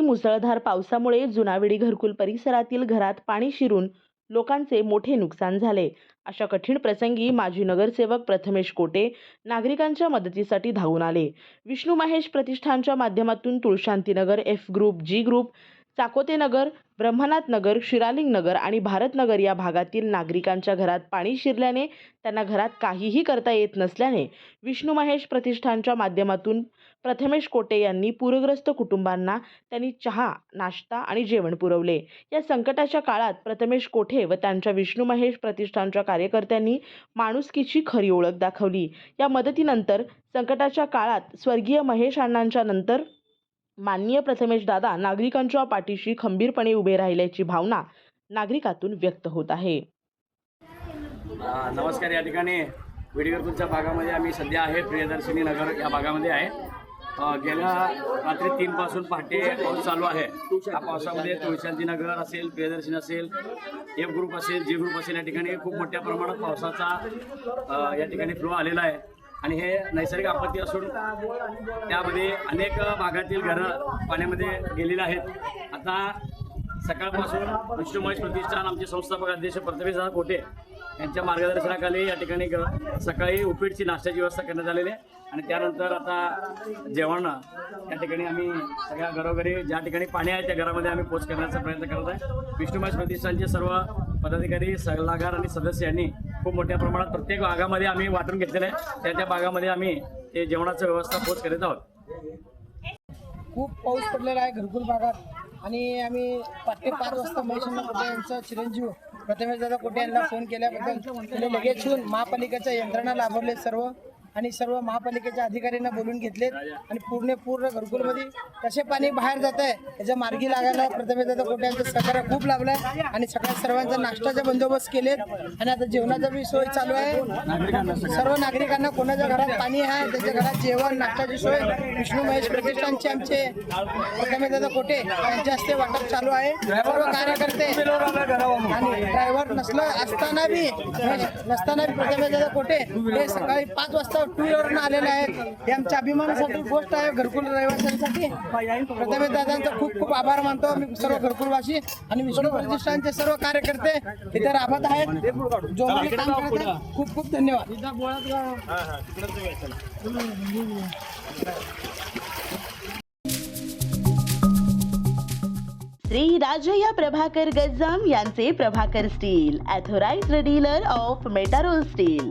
मुसळधार पावसामुळे जुनाविडी घरकुल परिसरातील घरात पाणी शिरून लोकांचे मोठे नुकसान झाले. अशा कठीण प्रसंगी माजी नगरसेवक प्रथमेश कोटे नागरिकांच्या मदतीसाठी धावून आले. विष्णू महेश प्रतिष्ठानच्या माध्यमातून Tulshantinagar F group G group Chakote Nagar Brahmanath Nagar Shiraling Nagar आणि भारतनगर या भागातील नागरिकांच्या घरात पाणी शिरल्याने त्यांना घरात काहीही करता येत नसल्याने विष्णू महेश प्रतिष्ठानच्या माध्यमातून प्रथमेश कोटे यांनी पूरग्रस्त कुटुंबांना त्यांनी चहा नाश्ता आणि जेवण पुरवले. या संकटाच्या काळात प्रथमेश कोठे व त्यांच्या विष्णू महेश प्रतिष्ठानच्या कार्यकर्त्यांनी माणुसकीची खरी ओळख दाखवली. या मदतीनंतर संकटाच्या काळात स्वर्गीय महेश अण्णांच्या नंतर माननीय प्रथमेश दादा नागरिकांच्या पाठीशी खंबीरपणे उभे राहिल्याची भावना नागरिकातून व्यक्त होत आहे. नमस्कार. या ठिकाणी विडीगरपूरच्या भागामध्ये आम्ही सध्या आहे. प्रियदर्शिनी नगर या भागामध्ये आहे. गेल्या रात्री तीनपासून पहाटे पाऊस चालू आहे. या पावसामध्ये तुळशांती नगर असेल प्रियदर्शनी असेल एफ ग्रुप असेल जी ग्रुप असेल या ठिकाणी खूप मोठ्या प्रमाणात पावसाचा या ठिकाणी फ्लो आलेला आहे. आणि हे नैसर्गिक आपत्ती असून त्यामध्ये अनेक भागातील घरं पाण्यामध्ये गेलेली आहेत. आता सकाळपासून विष्णू महेश प्रतिष्ठान आमचे संस्थापक अध्यक्ष प्रथमेशदा कोटे यांच्या मार्गदर्शनाखाली या ठिकाणी सकाळी उपीटची नाश्त्याची व्यवस्था करण्यात आलेली आहे. आणि त्यानंतर आता जेवण या ठिकाणी आम्ही सगळ्या घरोघरी ज्या ठिकाणी पाणी आहे त्या घरामध्ये आम्ही पोच करण्याचा प्रयत्न करत आहे. विष्णू महेश प्रतिष्ठानचे सर्व पदाधिकारी सल्लागार आणि सदस्य यांनी खूप मोठ्या प्रमाणात प्रत्येक भागामध्ये आम्ही वाटून घेतलेलं आहे. त्या त्या भागामध्ये आम्ही ते जेवणाचं व्यवस्था पोच करीत आहोत. खूप पाऊस पडलेला आहे घरकुल भागात. आणि आम्ही पहाटे पाच वाजता महेशना कोटे यांचा चिरंजीव प्रथमेश दादा कोटे यांना फोन केल्याबद्दल? लगेच येऊन महापालिकेच्या यंत्रणा लाभवले सर्व. आणि सर्व महापालिकेच्या अधिकाऱ्यांना बोलून घेतलेत आणि पूर्ण पूर्ण घरकुलमध्ये कसे पाणी बाहेर जात आहे याच्या मार्गी लागायला प्रथमेश कोट्यांचा कोटे सहकार्य खूप लाभलाय. आणि सगळ्या सर्वांचा नाश्त्याचा बंदोबस्त केलेत. आणि आता जेवणाचा बी सोय चालू आहे. सर्व नागरिकांना कोणाच्या घरात पाणी आहे त्याच्या घरात जेवण नाश्त्याची सोय. विष्णू महेश प्रतिष्ठानचे आमचे प्रथमेश कोटे यांच्या हस्ते वाटप चालू आहे. सर्व कार्यकर्ते आणि ड्रायव्हर नसलं असताना बी नसताना बी प्रथमेश कोटे हे सकाळी पाच वाजता टू आलेले आहेत. आमच्या अभिमानासाठी गोष्ट आहे घरकुल रहिवाशांसाठी. प्रथमेश दादांचा खूप खूप आभार मानतो आम्ही सर्व घरकुलवासी आणि विष्णू प्रतिष्ठानचे सर्व कार्यकर्ते इथे राबत आहेत. जो काम करत आहेत. खूप खूप धन्यवाद. श्री राजया प्रभाकर गज्जाम यांचे Prabhakar steel authorised dealer of Metarol steel.